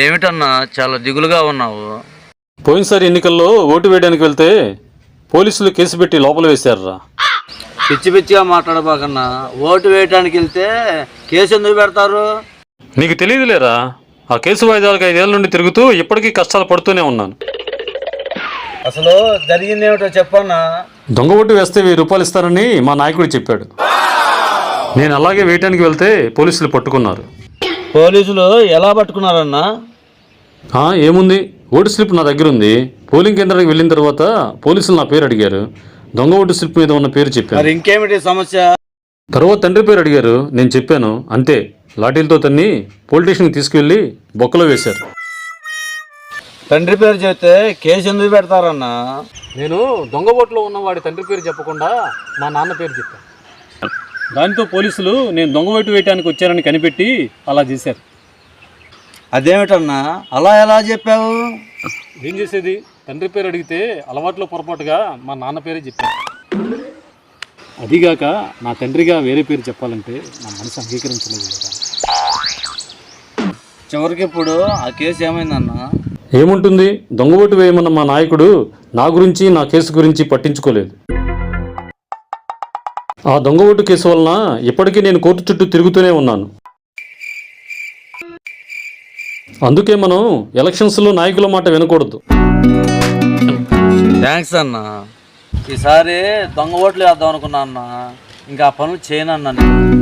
ఏమిటన్నా చాలా దిగులుగా ఉన్నావు. పోయినసారి ఎన్నికల్లో ఓటు వేయడానికి వెళ్తే పోలీసులు కేసు పెట్టి లోపల వేశారురా. పిచ్చి పిచ్చిగా మాట్లాడబాకన్నా ఓటు వేయటానికి వెళ్తే కేసు ఎందుకు పెడతారు? నీకు తెలియదులేరా ఆ కేసు వాయిదాలకు ఐదేళ్ళ నుండి తిరుగుతూ ఇప్పటికీ కష్టాలు పడుతూనే ఉన్నాను. అసలు జరిగింది ఏమిటో చెప్పన్నా? దొంగ ఓటు వేస్తే వెయ్యి రూపాయలు ఇస్తారని మా నాయకుడు చెప్పాడు. నేను అలాగే వేయటానికి వెళ్తే పోలీసులు పట్టుకున్నారు. పోలీసులు ఎలా పట్టుకున్నారన్నా? ఏముంది? ఓటు స్లిప్ నా దగ్గర ఉంది పోలింగ్ కేంద్రానికి వెళ్ళిన తర్వాత పోలీసులు నా పేరు అడిగారు. దొంగ ఓటు స్లిప్ మీద ఉన్న పేరు చెప్పాను మరి ఇంకేమిటి సమస్య? తర్వాత తండ్రి పేరు అడిగారు. నేను చెప్పాను. అంతే. లాఠీలతో తన్ని పోలీస్ స్టేషన్కి తీసుకెళ్ళి బొక్కలో వేశారు. తండ్రి పేరు చెప్తే కేసు ఎందుకు పెడతారన్నా? నేను దొంగ ఓట్లో ఉన్న వాడి తండ్రి పేరు చెప్పకుండా మా నాన్న పేరు చెప్పాను. దాంతో పోలీసులు నేను దొంగ ఓటు వేయటానికి వచ్చానని కనిపెట్టి అలా చేశారు. అదేమిటన్నా? అలా ఎలా చెప్పావు? ఏం చేసేది? తండ్రి పేరు అడిగితే అలవాట్లో పొరపాటుగా మా నాన్న పేరే చెప్పాను అదిగాక నా తండ్రిగా వేరే పేరు చెప్పాలంటే నా మనసు అంగీకరించలేదు కదా. చివరికి ఇప్పుడు ఆ కేసు ఏమైందన్నా? ఏముంటుంది? దొంగ ఓటు వేయమన్న మా నాయకుడు నా గురించి నా కేసు గురించి పట్టించుకోలేదు. ఆ దొంగ ఓటు కేసు వలన ఇప్పటికీ నేను కోర్టు చుట్టూ తిరుగుతూనే ఉన్నాను. అందుకే మనం ఎలక్షన్స్లో నాయకుల మాట వినకూడదు. థ్యాంక్స్ అన్నా. ఈసారి దొంగ ఓట్లు వేద్దాం అనుకున్నా అన్న. ఇంకా ఆ పనులు చేయనన్నా నేను.